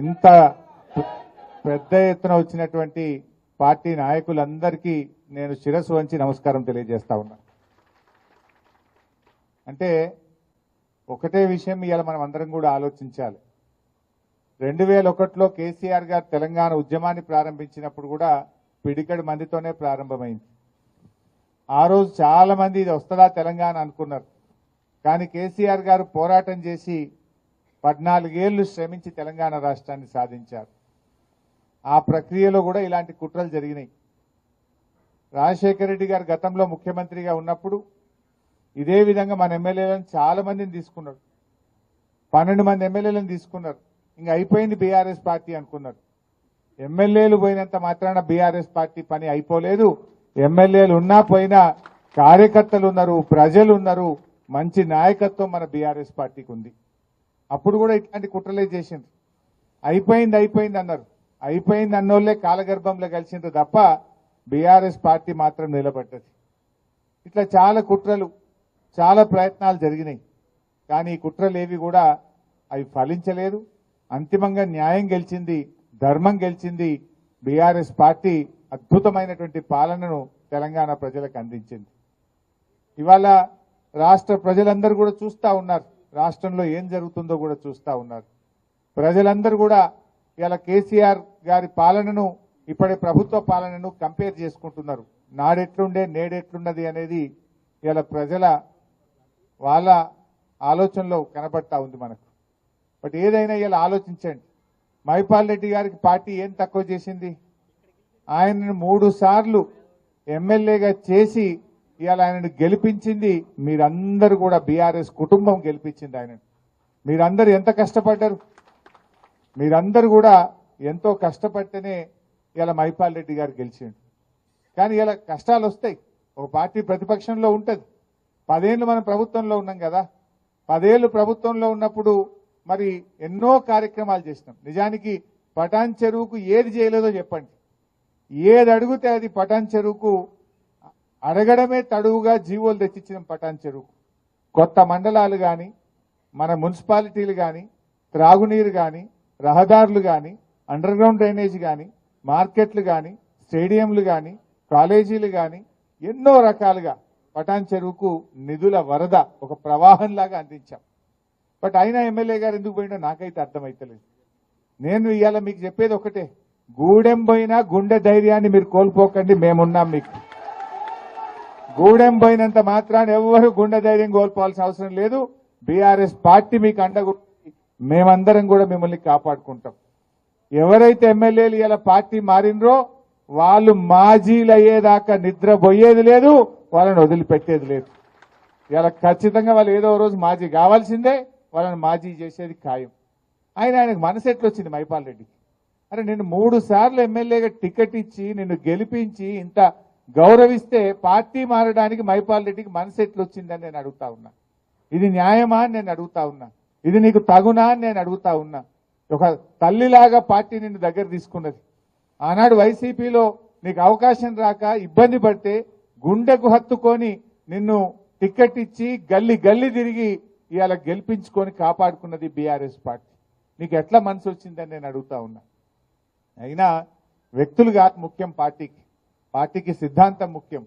ఇంత పెద్ద ఎత్తున వచ్చినటువంటి పార్టీ నాయకులందరికీ నేను శిరస్సు వంచి నమస్కారం తెలియజేస్తా ఉన్నా. అంటే ఒకటే విషయం ఇవాళ మనం అందరం కూడా ఆలోచించాలి. రెండు వేల ఒకటిలో కేసీఆర్ గారు తెలంగాణ ఉద్యమాన్ని ప్రారంభించినప్పుడు కూడా పిడికడి మందితోనే ప్రారంభమైంది. ఆ రోజు చాలా మంది ఇది వస్తుందా తెలంగాణ అనుకున్నారు. కానీ కేసీఆర్ గారు పోరాటం చేసి పద్నాలుగేళ్ళు శ్రమించి తెలంగాణ రాష్ట్రాన్ని సాధించారు. ఆ ప్రక్రియలో కూడా ఇలాంటి కుట్రలు జరిగినాయి. రాజశేఖర రెడ్డి గారు గతంలో ముఖ్యమంత్రిగా ఉన్నప్పుడు ఇదే విధంగా మన ఎమ్మెల్యేలను చాలా మందిని తీసుకున్నాడు పన్నెండు మంది ఎమ్మెల్యేలను తీసుకున్నారు. ఇంకా అయిపోయింది బీఆర్ఎస్ పార్టీ అనుకున్నారు. ఎమ్మెల్యేలు పోయినంత మాత్రాన బీఆర్ఎస్ పార్టీ పని అయిపోలేదు. ఎమ్మెల్యేలు ఉన్నా పోయినా కార్యకర్తలు ఉన్నారు ప్రజలు ఉన్నారు మంచి నాయకత్వం మన బీఆర్ఎస్ పార్టీకి ఉంది. అప్పుడు కూడా ఇట్లాంటి కుట్రలే చేసిండ్రు. అయిపోయింది అయిపోయింది అన్నారు. అయిపోయింది అన్నోళ్ళే కాలగర్భంలో కలిసిండ్రు తప్ప బీఆర్ఎస్ పార్టీ మాత్రం నిలబడ్డది. ఇట్లా చాలా కుట్రలు చాలా ప్రయత్నాలు జరిగినాయి. కానీ ఈ కుట్రలు ఏవి కూడా అవి ఫలించలేదు. అంతిమంగా న్యాయం గెలిచింది ధర్మం గెలిచింది బీఆర్ఎస్ పార్టీ అద్భుతమైనటువంటి పాలనను తెలంగాణ ప్రజలకు అందించింది. ఇవాళ రాష్ట్ర ప్రజలందరూ కూడా చూస్తా ఉన్నారు. రాష్ట్రంలో ఏం జరుగుతుందో కూడా చూస్తూ ఉన్నారు. ప్రజలందరూ కూడా ఇలా కేసీఆర్ గారి పాలనను ఇప్పటి ప్రభుత్వ పాలనను కంపేర్ చేసుకుంటున్నారు. నాడెట్లుండే నేడెట్లున్నది అనేది ఇలా ప్రజల వాళ్ళ ఆలోచనలో కనబడతా ఉంది మనకు. బట్ ఏదైనా ఇలా ఆలోచించండి. మైపాల్ రెడ్డి గారికి పార్టీ ఏం తక్కువ చేసింది? ఆయనను మూడు సార్లు ఎమ్మెల్యేగా చేసి ఇవాళ ఆయనను గెలిపించింది మీరందరూ కూడా బీఆర్ఎస్ కుటుంబం గెలిపించింది ఆయనను. మీరందరూ ఎంత కష్టపడ్డారు? మీరందరూ కూడా ఎంతో కష్టపడితేనే ఇలా మైపాల్ రెడ్డి గారు గెలిచిండు. కానీ ఇలా కష్టాలు వస్తాయి. ఒక పార్టీ ప్రతిపక్షంలో ఉంటుంది. పదేళ్ళు మనం ప్రభుత్వంలో ఉన్నాం కదా. పదేళ్ళు ప్రభుత్వంలో ఉన్నప్పుడు మరి ఎన్నో కార్యక్రమాలు చేసినాం. నిజానికి పటాన్ చెరువుకు ఏది చేయలేదో చెప్పండి. ఏది అడిగితే అది పటాన్ చెరువుకు అడగడమే తడువుగా జీవోలు తెచ్చిచ్చిన పటాన్ చెరువుకు కొత్త మండలాలు కానీ మన మున్సిపాలిటీలు కానీ త్రాగునీరు కానీ రహదారులు కానీ అండర్ గ్రౌండ్ డ్రైనేజ్ కానీ మార్కెట్లు కానీ స్టేడియంలు కానీ కాలేజీలు కానీ ఎన్నో రకాలుగా పటాన్ చెరువుకు నిధుల వరద ఒక ప్రవాహంలాగా అందించాం. బట్ అయినా ఎమ్మెల్యే గారు ఎందుకు పోయినా నాకైతే అర్థమైతలేదు. నేను ఇవాళ మీకు చెప్పేది ఒకటే. గూడెం పోయినా గుండె ధైర్యాన్ని మీరు కోల్పోకండి మేమున్నాం మీకు. గూడెం పోయినంత మాత్రాన్ని ఎవ్వరు గుండె ధైర్యం కోల్పోవాల్సిన అవసరం లేదు. బీఆర్ఎస్ పార్టీ మీకు అండగా మేమందరం కూడా మిమ్మల్ని కాపాడుకుంటాం. ఎవరైతే ఎమ్మెల్యేలు ఇలా పార్టీ మారినరో వాళ్ళు మాజీలు అయ్యేదాకా నిద్ర పోయేది లేదు వాళ్ళని వదిలిపెట్టేది లేదు. ఇలా ఖచ్చితంగా వాళ్ళు ఏదో రోజు మాజీ కావాల్సిందే వాళ్ళని మాజీ చేసేది ఖాయం. ఆయన ఆయనకు మనసు ఎట్లొచ్చింది మైపాల్ రెడ్డికి? అరే నేను మూడు సార్లు ఎమ్మెల్యేగా టికెట్ ఇచ్చి నిన్ను గెలిపించి ఇంత గౌరవిస్తే పార్టీ మారడానికి మైపాల్ రెడ్డికి మనసు ఎట్లొచ్చిందని నేను అడుగుతా ఉన్నా. ఇది న్యాయమా అని నేను అడుగుతా ఉన్నా. ఇది నీకు తగునా అని నేను అడుగుతా ఉన్నా. ఒక తల్లిలాగా పార్టీ నిన్ను దగ్గర తీసుకున్నది. ఆనాడు వైసీపీలో నీకు అవకాశం రాక ఇబ్బంది పడితే గుండెకు హత్తుకొని నిన్ను టిక్కెట్ ఇచ్చి గల్లి గల్లి తిరిగి ఇవాళ గెలిపించుకొని కాపాడుకున్నది బీఆర్ఎస్ పార్టీ. నీకు ఎట్లా మనసు వచ్చిందని నేను అడుగుతా ఉన్నా. అయినా వ్యక్తులు కాదు ముఖ్యం పార్టీకి. పార్టీకి సిద్ధాంతం ముఖ్యం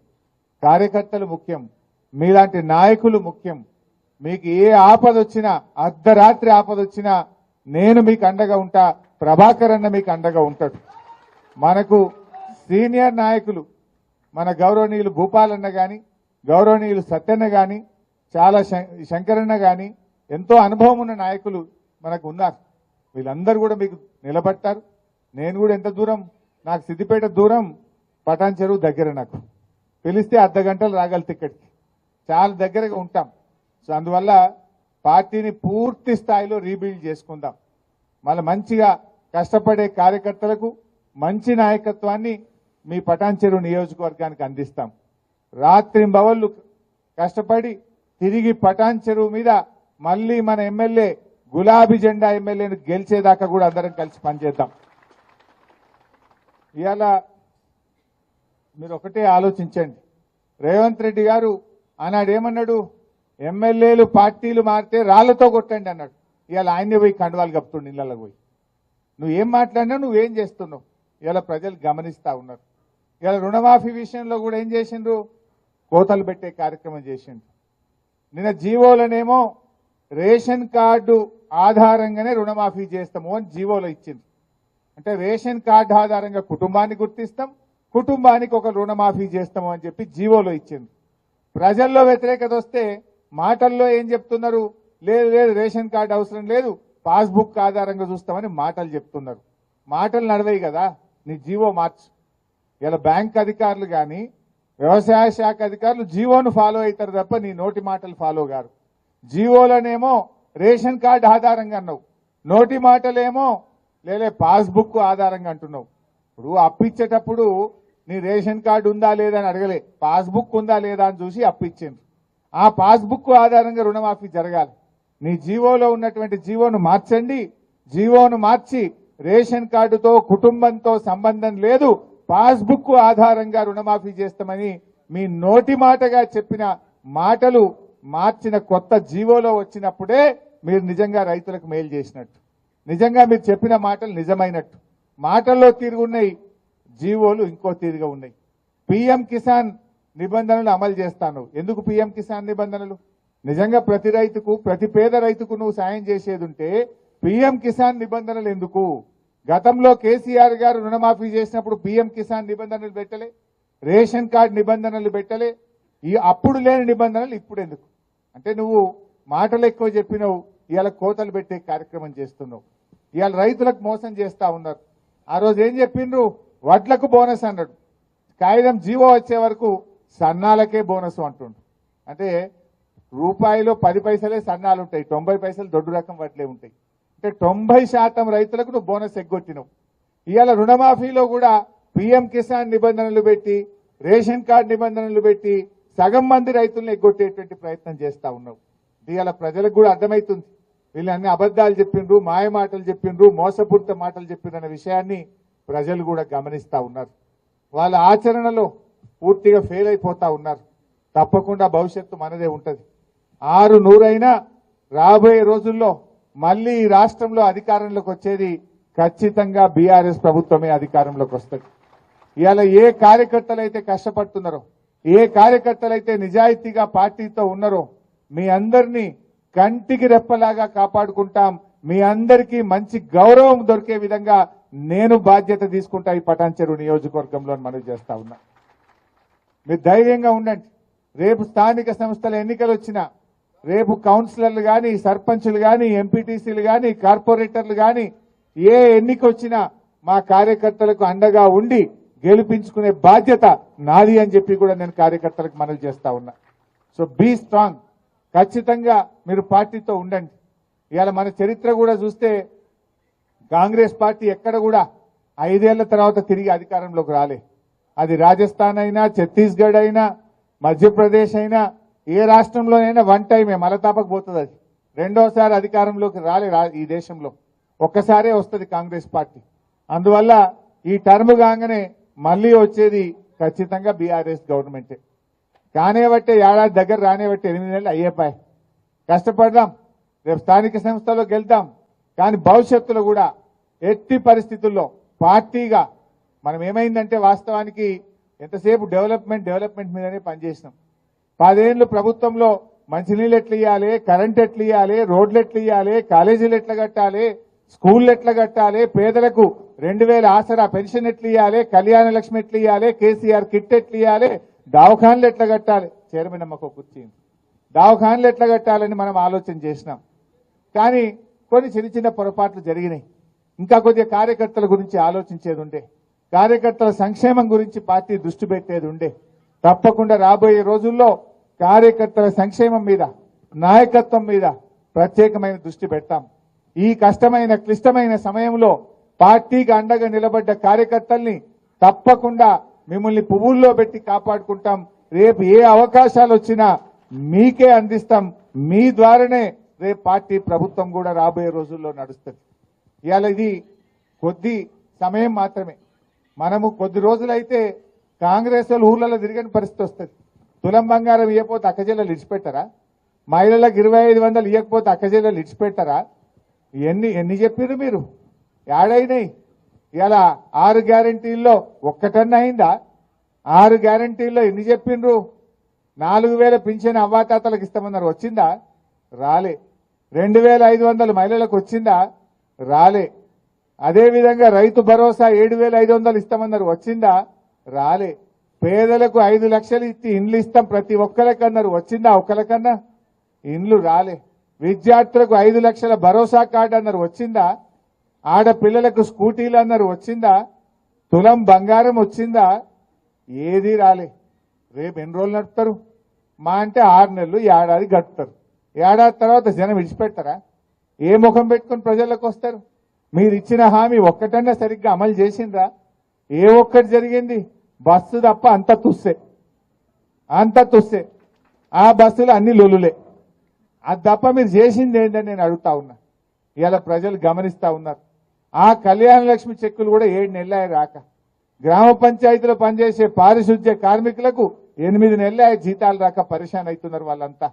కార్యకర్తలు ముఖ్యం మీలాంటి నాయకులు ముఖ్యం. మీకు ఏ ఆపద వచ్చినా అర్ధరాత్రి ఆపద వచ్చినా నేను మీకు అండగా ఉంటా ప్రభాకర్ అన్న మీకు అండగా ఉంటాడు. మనకు సీనియర్ నాయకులు మన గౌరవనీయులు భూపాలన్న గాని గౌరవనీయులు సత్యన్న గాని చాలా శం- శంకరన్న గాని ఎంతో అనుభవం ఉన్న నాయకులు మనకు ఉన్నారు. వీళ్ళందరూ కూడా మీకు నిలబట్టారు నేను కూడా ఎంత దూరం నాకు సిద్దిపేట దూరం పటాన్ చెరువు దగ్గర నాకు. పిలిస్తే అర్ధ గంటలు రాగలదు ఇక్కడికి చాలా దగ్గరగా ఉంటాం. సో అందువల్ల పార్టీని పూర్తి స్థాయిలో రీబిల్డ్ చేసుకుందాం. మళ్ళీ మంచిగా కష్టపడే కార్యకర్తలకు మంచి నాయకత్వాన్ని మీ పటాన్ చెరువు నియోజకవర్గానికి అందిస్తాం. రాత్రింబవళ్ళు కష్టపడి తిరిగి పటాన్ చెరువు మీద మళ్ళీ మన ఎమ్మెల్యే గులాబీ జెండా ఎమ్మెల్యేను గెలిచేదాకా కూడా అందరం కలిసి పనిచేద్దాం. ఇవాళ మీరు ఒకటే ఆలోచించండి. రేవంత్ రెడ్డి గారు ఆనాడు ఏమన్నాడు ఎమ్మెల్యేలు పార్టీలు మారితే రాళ్ళతో కొట్టండి అన్నాడు. ఇవాళ ఆయన్నే పోయి కండువాలు కప్పుతుండు ఇళ్ళకి పోయి. నువ్వు ఏం మాట్లాడినా నువ్వేం చేస్తున్నావు? ఇవాళ ప్రజలు గమనిస్తా ఉన్నారు. ఇవాళ రుణమాఫీ విషయంలో కూడా ఏం చేసిండ్రు? కోతలు పెట్టే కార్యక్రమం చేసిండ్రు. నిన్న జీవోలనేమో రేషన్ కార్డు ఆధారంగానే రుణమాఫీ చేస్తాము అని జీవోలో ఇచ్చింది అంటే రేషన్ కార్డు ఆధారంగా కుటుంబాన్ని గుర్తిస్తాం కుటుంబానికి ఒక రుణమాఫీ చేస్తాము అని చెప్పి జీవోలో ఇచ్చింది. ప్రజల్లో వ్యతిరేకత వస్తే మాటల్లో ఏం చెప్తున్నారు? లేదు లేదు రేషన్ కార్డు అవసరం లేదు పాస్బుక్ ఆధారంగా చూస్తామని మాటలు చెప్తున్నారు. మాటలు నడవయి కదా నీ జీవో మార్చు. ఇలా బ్యాంక్ అధికారులు కానీ వ్యవసాయ శాఖ అధికారులు జీవోను ఫాలో అవుతారు తప్ప నీ నోటి మాటలు ఫాలో గారు జీవోలనేమో రేషన్ కార్డు ఆధారంగా అన్నావు. నోటి మాటలేమో లేలే పాస్బుక్ ఆధారంగా అంటున్నావు. ఇప్పుడు అప్పిచ్చేటప్పుడు నీ రేషన్ కార్డు ఉందా లేదా అని అడగలే. పాస్బుక్ ఉందా లేదా అని చూసి అప్పిచ్చిండ్రు. ఆ పాస్బుక్ ఆధారంగా రుణమాఫీ జరగాలి. నీ జీవోలో ఉన్నటువంటి జీవోను మార్చండి. జీవోను మార్చి రేషన్ కార్డుతో కుటుంబంతో సంబంధం లేదు. పాస్బుక్ ఆధారంగా రుణమాఫీ చేస్తామని మీ నోటి మాటగా చెప్పిన మాటలు మార్చిన కొత్త జీవోలో వచ్చినప్పుడే మీరు నిజంగా రైతులకు మేలు చేసినట్టు. నిజంగా మీరు చెప్పిన మాటలు నిజమైనట్టు. మాటల్లో తిరుగున్నాయి. జీవోలు ఇంకో తీరుగా ఉన్నాయి. పిఎం కిసాన్ నిబంధనలు అమలు చేస్తాను. ఎందుకు పిఎం కిసాన్ నిబంధనలు? నిజంగా ప్రతి రైతుకు ప్రతి పేద రైతుకు నువ్వు సాయం చేసేది ఉంటే పిఎం కిసాన్ నిబంధనలు ఎందుకు? గతంలో కేసీఆర్ గారు రుణమాఫీ చేసినప్పుడు పిఎం కిసాన్ నిబంధనలు పెట్టలే. రేషన్ కార్డు నిబంధనలు పెట్టలే. ఈ అప్పుడు లేని నిబంధనలు ఇప్పుడు ఎందుకు? అంటే నువ్వు మాటలు ఎక్కువ చెప్పినావు ఇవాళ కోతలు పెట్టే కార్యక్రమం చేస్తున్నావు. ఇవాళ రైతులకు మోసం చేస్తా ఉన్నారు. ఆ రోజు ఏం చెప్పిండ్రు? వడ్లకు బోనస్ అన్నాడు. కాగితం జీవో వచ్చే వరకు సన్నాలకే బోనస్ అంటుండు. అంటే రూపాయిలో పది పైసలే సన్నాలు ఉంటాయి. తొంభై పైసలు దొడ్డు రకం వడ్లే ఉంటాయి. అంటే తొంభై శాతం రైతులకు నువ్వు బోనస్ ఎగ్గొట్టినవు. ఇవాళ రుణమాఫీలో కూడా పిఎం కిసాన్ నిబంధనలు పెట్టి రేషన్ కార్డు నిబంధనలు పెట్టి సగం మంది రైతులను ఎగ్గొట్టేటువంటి ప్రయత్నం చేస్తా ఉన్నావు. ఇవాళ ప్రజలకు కూడా అర్థమవుతుంది వీళ్ళు అన్ని అబద్ధాలు చెప్పిండ్రు మాయ మాటలు చెప్పిండ్రు మోసపూరిత మాటలు చెప్పిండ్రు అనే విషయాన్ని ప్రజలు కూడా గమనిస్తూ ఉన్నారు. వాళ్ళ ఆచరణలో పూర్తిగా ఫెయిల్ అయిపోతా ఉన్నారు. తప్పకుండా భవిష్యత్తు మనదే ఉంటుంది. ఆరు నూరైనా రాబోయే రోజుల్లో మళ్ళీ ఈ రాష్ట్రంలో అధికారంలోకి వచ్చేది ఖచ్చితంగా బీఆర్ఎస్ ప్రభుత్వమే అధికారంలోకి వస్తుంది. ఇవాళ ఏ కార్యకర్తలు అయితే కష్టపడుతున్నారో ఏ కార్యకర్తలైతే నిజాయితీగా పార్టీతో ఉన్నారో మీ అందరినీ కంటికి రెప్పలాగా కాపాడుకుంటాం. మీ అందరికీ మంచి గౌరవం దొరికే విధంగా నేను బాధ్యత తీసుకుంటా ఈ పటాన్చెరు నియోజకవర్గంలో మనవి చేస్తా ఉన్నా. మీరు ధైర్యంగా ఉండండి. రేపు స్థానిక సంస్థల ఎన్నికలు వచ్చినా రేపు కౌన్సిలర్లు కానీ సర్పంచులు కానీ ఎంపీటీసీలు కానీ కార్పొరేటర్లు కానీ ఏ ఎన్నిక వచ్చినా మా కార్యకర్తలకు అండగా ఉండి గెలిపించుకునే బాధ్యత నాది అని చెప్పి కూడా నేను కార్యకర్తలకు మనవి చేస్తా ఉన్నా. So be strong. ఖచ్చితంగా మీరు పార్టీతో ఉండండి. ఇవాళ మన చరిత్ర కూడా చూస్తే కాంగ్రెస్ పార్టీ ఎక్కడ కూడా ఐదేళ్ళ తర్వాత తిరిగి అధికారంలోకి రాలే. అది రాజస్థాన్ అయినా ఛత్తీస్గఢ్ అయినా మధ్యప్రదేశ్ అయినా ఏ రాష్ట్రంలోనైనా వన్ టైమే మలతాపకపోతుంది అది. రెండోసారి అధికారంలోకి రాలే ఈ దేశంలో. ఒక్కసారే వస్తుంది కాంగ్రెస్ పార్టీ. అందువల్ల ఈ టర్మ్ కాగానే మళ్ళీ వచ్చేది ఖచ్చితంగా బీఆర్ఎస్ గవర్నమెంటే. కానేబట్టే ఏడాది దగ్గర రానేబట్టే ఎనిమిది నెలలు అయ్యేపాయి. కష్టపడదాం. రేపు స్థానిక సంస్థలో గెలుద్దాం కానీ భవిష్యత్తులో కూడా ఎట్టి పరిస్థితుల్లో పార్టీగా మనం ఏమైందంటే వాస్తవానికి ఎంతసేపు డెవలప్మెంట్ డెవలప్మెంట్ మీదనే పనిచేసినాం. పదేళ్ళు ప్రభుత్వంలో మంచినీళ్ళు ఎట్లా ఇవ్వాలి కరెంట్ ఎట్లా ఇవ్వాలి రోడ్లు ఎట్లా ఇవ్వాలి కాలేజీలు ఎట్లా కట్టాలి స్కూళ్ళు ఎట్లా కట్టాలి పేదలకు రెండు వేల ఆసరా పెన్షన్ ఎట్లా ఇవ్వాలి కళ్యాణ లక్ష్మి ఎట్లా ఇవ్వాలి కేసీఆర్ కిట్ ఎట్లా ఇవ్వాలి దావఖాన్లు ఎట్లా కట్టాలి. చైర్మన్ అమ్మకు కూర్చింది దావఖాన్లు ఎట్లా కట్టాలని మనం ఆలోచన చేసినాం. కానీ కొన్ని చిన్న చిన్న పొరపాట్లు జరిగినాయి. ఇంకా కొద్దిగా కార్యకర్తల గురించి ఆలోచించేది ఉండే. కార్యకర్తల సంక్షేమం గురించి పార్టీ దృష్టి పెట్టేది ఉండే. తప్పకుండా రాబోయే రోజుల్లో కార్యకర్తల సంక్షేమం మీద నాయకత్వం మీద ప్రత్యేకమైన దృష్టి పెడతాం. ఈ కష్టమైన క్లిష్టమైన సమయంలో పార్టీకి అండగా నిలబడ్డ కార్యకర్తల్ని తప్పకుండా మిమ్మల్ని పువ్వుల్లో పెట్టి కాపాడుకుంటాం. రేపు ఏ అవకాశాలు వచ్చినా మీకే అందిస్తాం. మీ ద్వారానే రేపు పార్టీ ప్రభుత్వం కూడా రాబోయే రోజుల్లో నడుస్తుంది. ఇవాళ ఇది కొద్ది సమయం మాత్రమే. మనము కొద్ది రోజులైతే కాంగ్రెస్ వాళ్ళు ఊర్లలో తిరిగిన పరిస్థితి వస్తుంది. తులం బంగారం ఇవ్వకపోతే అక్కజెల్లలు ఇడిచిపెట్టారా? మహిళలకు ఇరవై ఐదు వందలు ఇవ్వకపోతే అక్కజెల్లలు ఇడిచిపెట్టారా? ఎన్ని ఎన్ని చెప్పారు మీరు? యాడైనాయి? ఇలా ఆరు గ్యారంటీల్లో ఒక్కటన్న అయిందా? ఆరు గ్యారంటీల్లో ఎన్ని చెప్పిండ్రు నాలుగు వేల పింఛన్ అవ్వాతాతలకు ఇస్తామన్నారు. వచ్చిందా? రాలే. రెండు వేల ఐదు వందలు మహిళలకు వచ్చిందా? రాలే. అదేవిధంగా రైతు భరోసా ఏడు వేల ఐదు వందలు ఇస్తామన్నారు. వచ్చిందా? రాలే. పేదలకు ఐదు లక్షలు ఇచ్చి ఇండ్లు ఇస్తాం ప్రతి ఒక్కరికన్నారు. వచ్చిందా ఒక్కరికన్నా? ఇండ్లు రాలే. విద్యార్థులకు ఐదు లక్షల భరోసా కార్డు అన్నారు. వచ్చిందా? ఆడపిల్లలకు స్కూటీలు అన్నారు. వచ్చిందా? తులం బంగారం వచ్చిందా? ఏది రాలే. రేపు ఎన్ని రోజులు నడుపుతారు? మా అంటే ఆరు నెలలు ఏడాది గడుపుతారు. ఏడాది తర్వాత జనం విడిచిపెడతారా? ఏ ముఖం పెట్టుకుని ప్రజలకు వస్తారు? మీరు ఇచ్చిన హామీ ఒక్కటన్నా సరిగ్గా అమలు చేసిండ్రా? ఏ ఒక్కటి జరిగింది? బస్సు తప్ప అంత తుస్సే. అంత తుస్సే. ఆ బస్సులు అన్ని లొలులే అది తప్ప మీరు చేసింది ఏంటని నేను అడుగుతా ఉన్నా. ఇవాళ ప్రజలు గమనిస్తా ఉన్నారు. ఆ కళ్యాణ లక్ష్మి చెక్కులు కూడా ఏడు నెలలే రాక. గ్రామ పంచాయతీలో పనిచేసే పారిశుద్ధ్య కార్మికులకు ఎనిమిది నెలలే జీతాలు రాక పరిశాన్ అవుతున్నారు వాళ్ళంతా.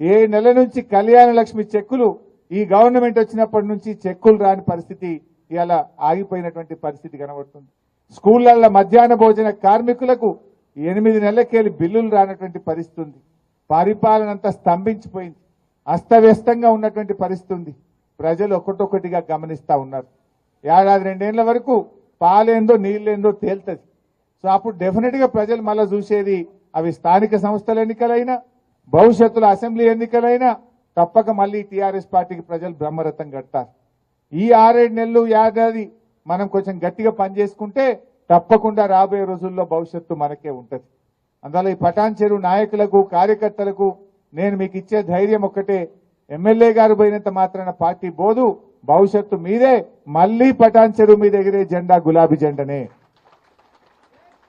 ఏ నెల నుంచి కళ్యాణ లక్ష్మి చెక్కులు ఈ గవర్నమెంట్ వచ్చినప్పటి నుంచి చెక్కులు రాని పరిస్థితి ఇలా ఆగిపోయినటువంటి పరిస్థితి కనబడుతుంది. స్కూళ్ళలో మధ్యాహ్న భోజన కార్మికులకు ఎనిమిది నెలలకెళ్ళి బిల్లులు రానటువంటి పరిస్థితి ఉంది పరిపాలన అంతా స్తంభించిపోయింది. అస్తవ్యస్తంగా ఉన్నటువంటి పరిస్థితి ఉంది ప్రజలు ఒకటొకటిగా గమనిస్తా ఉన్నారు. ఏడాది రెండేళ్ళ వరకు పాలేందో నీళ్ళేందో తేలుతుంది. సో అప్పుడు డెఫినెట్గా ప్రజలు మళ్ళీ చూసేది అవి స్థానిక సంస్థల ఎన్నికలైనా భవిష్యత్తులో అసెంబ్లీ ఎన్నికలైనా తప్పక మళ్ళీ టీఆర్ఎస్ పార్టీకి ప్రజలు బ్రహ్మరథం కట్టారు ఈ ఆరేడు నెలలు ఏడాది మనం కొంచెం గట్టిగా పనిచేసుకుంటే తప్పకుండా రాబోయే రోజుల్లో భవిష్యత్తు మనకే ఉంటుంది. అందువల్ల ఈ పటాన్ చెరువు నాయకులకు కార్యకర్తలకు నేను మీకు ఇచ్చే ధైర్యం ఒక్కటే. ఎమ్మెల్యే గారు పోయినంత మాత్రాన పార్టీ బోదు భవిష్యత్తు మీదే మళ్ళీ పటాన్ చెరువు మీద ఎగిరే జెండా గులాబీ జెండనే.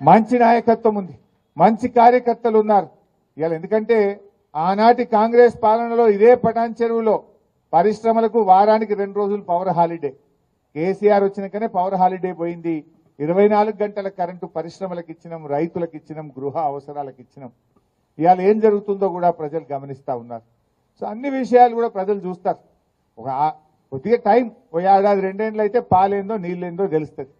మంచి నాయకత్వం ఉంది. మంచి కార్యకర్తలు ఉన్నారు. ఇవాళ ఎందుకంటే ఆనాటి కాంగ్రెస్ పాలనలో ఇదే పటాన్ చెరువులో పరిశ్రమలకు వారానికి రెండు రోజులు పవర్ హాలిడే కేసీఆర్ వచ్చినాకనే పవర్ హాలిడే పోయింది. ఇరవై నాలుగు గంటల కరెంటు పరిశ్రమలకు ఇచ్చినాం రైతులకు ఇచ్చినాం గృహ అవసరాలకు ఇచ్చినాం. ఇవాళ ఏం జరుగుతుందో కూడా ప్రజలు గమనిస్తా ఉన్నారు. సో అన్ని విషయాలు కూడా ప్రజలు చూస్తారు. ఒక కొద్దిగా టైం ఓ ఏడాది రెండేళ్ళు అయితే పాలేందో నీళ్ళేందో తెలుస్తుంది.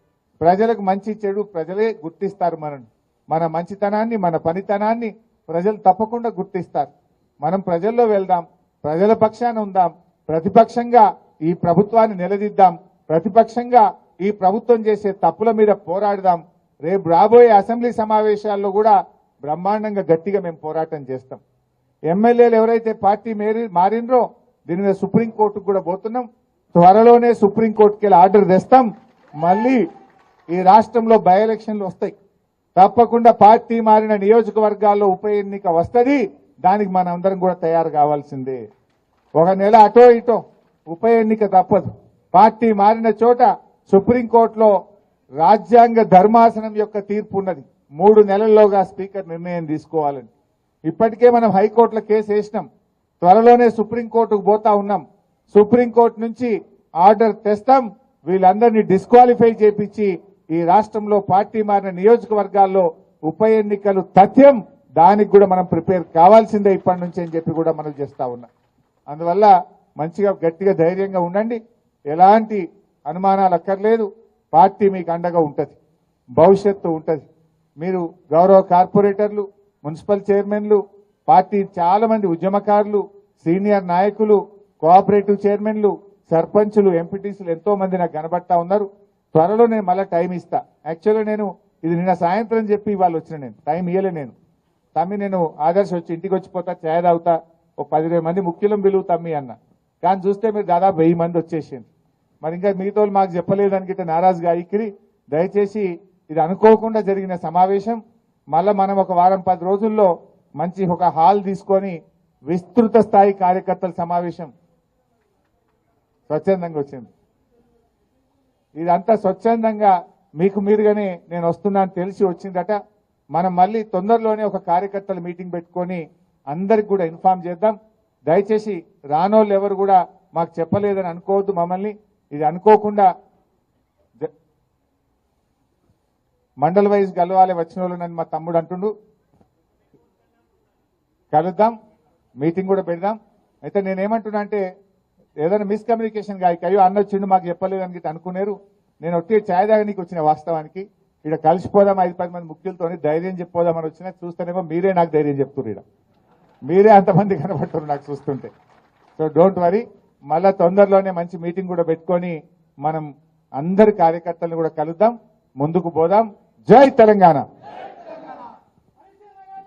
ప్రజలకు మంచి చెడు ప్రజలే గుర్తిస్తారు మనం మన మంచితనాన్ని మన పనితనాన్ని ప్రజలు తప్పకుండా గుర్తిస్తారు. మనం ప్రజల్లో వెళ్దాం ప్రజల పక్షాన ఉందాం ప్రతిపక్షంగా ఈ ప్రభుత్వాన్ని నిలదీద్దాం ప్రతిపక్షంగా ఈ ప్రభుత్వం చేసే తప్పుల మీద పోరాడదాం. రేపు రాబోయే అసెంబ్లీ సమావేశాల్లో కూడా బ్రహ్మాండంగా గట్టిగా మేము పోరాటం చేస్తాం. ఎమ్మెల్యేలు ఎవరైతే పార్టీ మేరి మారినరో దీని మీద సుప్రీంకోర్టుకు కూడా పోతున్నాం. త్వరలోనే సుప్రీంకోర్టుకి వెళ్ళి ఆర్డర్ తెస్తాం. మళ్ళీ ఈ రాష్ట్రంలో బై ఎలక్షన్లు వస్తాయి. తప్పకుండా పార్టీ మారిన నియోజకవర్గాల్లో ఉప ఎన్నిక వస్తుంది. దానికి మనం అందరం కూడా తయారు కావాల్సిందే. ఒక నెల అటో ఇటో ఉప ఎన్నిక తప్పదు. పార్టీ మారిన చోట సుప్రీంకోర్టులో రాజ్యాంగ ధర్మాసనం యొక్క తీర్పు ఉన్నది. మూడు నెలల్లోగా స్పీకర్ నిర్ణయం తీసుకోవాలని. ఇప్పటికే మనం హైకోర్టులో కేసు వేసినాం. త్వరలోనే సుప్రీంకోర్టుకు పోతా ఉన్నాం. సుప్రీంకోర్టు నుంచి ఆర్డర్ తెస్తాం. వీళ్ళందరినీ డిస్క్వాలిఫై చేపించి ఈ రాష్ట్రంలో పార్టీ మారిన నియోజకవర్గాల్లో ఉప ఎన్నికలు తథ్యం దానికి కూడా మనం ప్రిపేర్ కావాల్సిందే ఇప్పటి నుంచి అని చెప్పి కూడా మనం చేస్తా ఉన్నాం. అందువల్ల మంచిగా గట్టిగా ధైర్యంగా ఉండండి. ఎలాంటి అనుమానాలు అక్కర్లేదు. పార్టీ మీకు అండగా ఉంటుంది. భవిష్యత్తు ఉంటుంది. మీరు గౌరవ కార్పొరేటర్లు మున్సిపల్ చైర్మన్లు పార్టీ చాలా మంది ఉద్యమకారులు సీనియర్ నాయకులు కోఆపరేటివ్ చైర్మన్లు సర్పంచులు ఎంపీటీసీలు ఎంతో మంది నాకు కనబడతా ఉన్నారు. త్వరలో నేను మళ్ళీ టైం ఇస్తా. యాక్చువల్గా నేను ఇది నిన్న సాయంత్రం చెప్పి ఇవాళ వచ్చిన నేను. టైం ఇయ్యలే నేను. తమ్మి నేను ఆదర్శ వచ్చి ఇంటికి వచ్చిపోతా ఛాయ్ తాగుతా ఒక పదిహేను మంది ముఖ్యులం పిలువు తమ్మి అన్న. కానీ చూస్తే మీరు దాదాపు వెయ్యి మంది వచ్చేసింది మరి ఇంకా మిగతా వాళ్ళు మాకు చెప్పలేదని గిట్ట నారాజుగా ఇక్కిరి. దయచేసి ఇది అనుకోకుండా జరిగిన సమావేశం. మళ్ళా మనం ఒక వారం పది రోజుల్లో మంచి ఒక హాల్ తీసుకొని విస్తృత స్థాయి కార్యకర్తల సమావేశం స్వచ్ఛందంగా వచ్చింది. ఇదంతా స్వచ్ఛందంగా మీకు మీరుగానే నేను వస్తున్నాను తెలిసి వచ్చిందట. మనం మళ్ళీ తొందరలోనే ఒక కార్యకర్తల మీటింగ్ పెట్టుకొని అందరికి కూడా ఇన్ఫార్మ్ చేద్దాం. దయచేసి రానోళ్ళు ఎవరు కూడా మాకు చెప్పలేదని అనుకోవద్దు మమ్మల్ని. ఇది అనుకోకుండా జ- మండల్ వైజ్ గెలవాలి వచ్చిన వాళ్ళు మా తమ్ముడు అంటుండు. కలుద్దాం మీటింగ్ కూడా పెడదాం. అయితే నేనేమంటున్నా అంటే ఏదైనా మిస్కమ్యూనికేషన్ కాక అయ్యో అన్న వచ్చిండు మాకు చెప్పలేదు అని అనుకున్నారు నేను ఒట్టి ఛాయ్ తాగనీకి వచ్చిన వాస్తవానికి. ఇక్కడ కలిసిపోదాం ఐదు పది మంది ముఖ్యులతో ధైర్యం చెప్పిపోదామని వచ్చినా చూస్తేనేమో మీరే నాకు ధైర్యం చెప్తున్నారు ఇక్కడ మీరే అంతమంది కనబడుతున్నారు నాకు చూస్తుంటే. సో డోంట్ వరీ మళ్ళా తొందరలోనే మంచి మీటింగ్ కూడా పెట్టుకొని మనం అందరి కార్యకర్తలను కూడా కలుద్దాం ముందుకు పోదాం. జై తెలంగాణ.